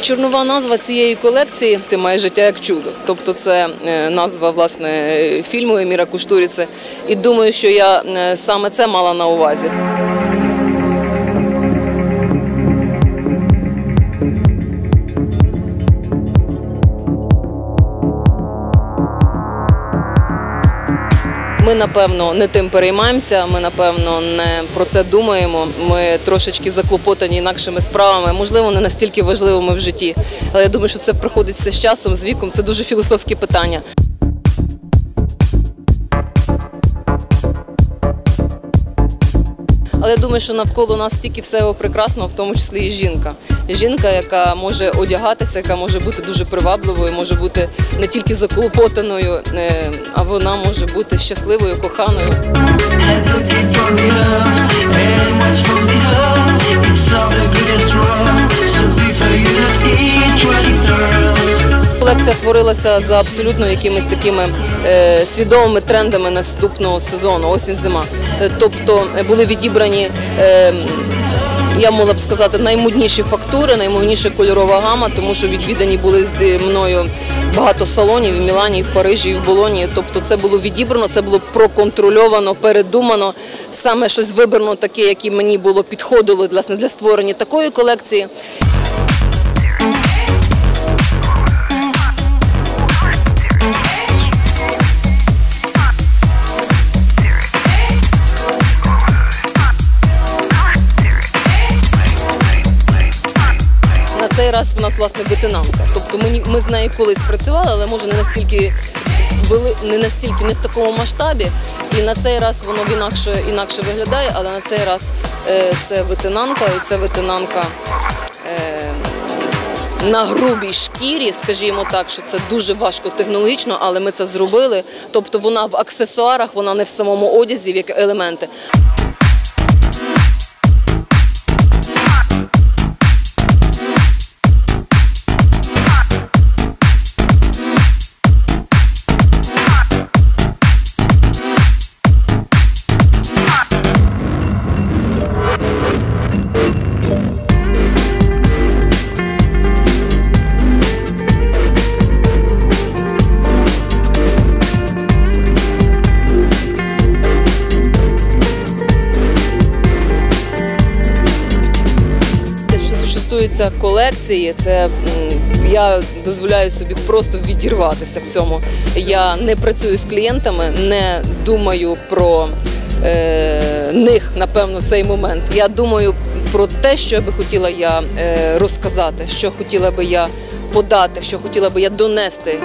Чорнова назва цієї колекції це має життя як чудо. Тобто, це е, назва власне фільму Еміра Куштуріце. І думаю, що я е, саме це мала на увазі. Ми напевно не тим переймаємося. Ми напевно не про це думаємо. Ми трошечки заклопотані інакшими справами, можливо, не настільки важливими в житті. Але я думаю, що це приходить все з часом, з віком. Це дуже філософські питання. Але я думаю, що навколо нас стільки всього прекрасного, в тому числі і жінка. Жінка, яка може одягатися, яка може бути дуже привабливою, може бути не тільки заклопотаною, е, а вона може бути щасливою, коханою. Колекція творилася за абсолютно якимись такими е, свідомими трендами наступного сезону, осінь-зима. Е, Тобто е, були відібрані. Я могла б сказати наймодніші фактури, наймодніша кольорова гама, тому що відвідані були з мною багато салонів в Мілані, в Парижі, і в Болоні. Тобто це було відібрано, це було проконтрольовано, передумано. Саме щось вибрано таке, яке мені було підходило для створення такої колекції. Цей раз в нас власне ветенанка. Тобто ми, ми з нею колись працювали, але може не настільки вели, не настільки не в такому масштабі. І на цей раз воно інакше інакше виглядає, але на цей раз е, це ветенанка, і це ветенанка. Е, на грубій шкірі, скажімо так, що це дуже важко технологічно, але ми це зробили. Тобто вона в аксесуарах, вона не в самому одязі, як елементи. Стосується колекції, це я дозволяю собі просто відірватися в цьому. Я не працюю з клієнтами, не думаю про е, них, напевно, цей момент. Я думаю про те, що би хотіла я е, розказати, що хотіла би я подати, що хотіла би я донести.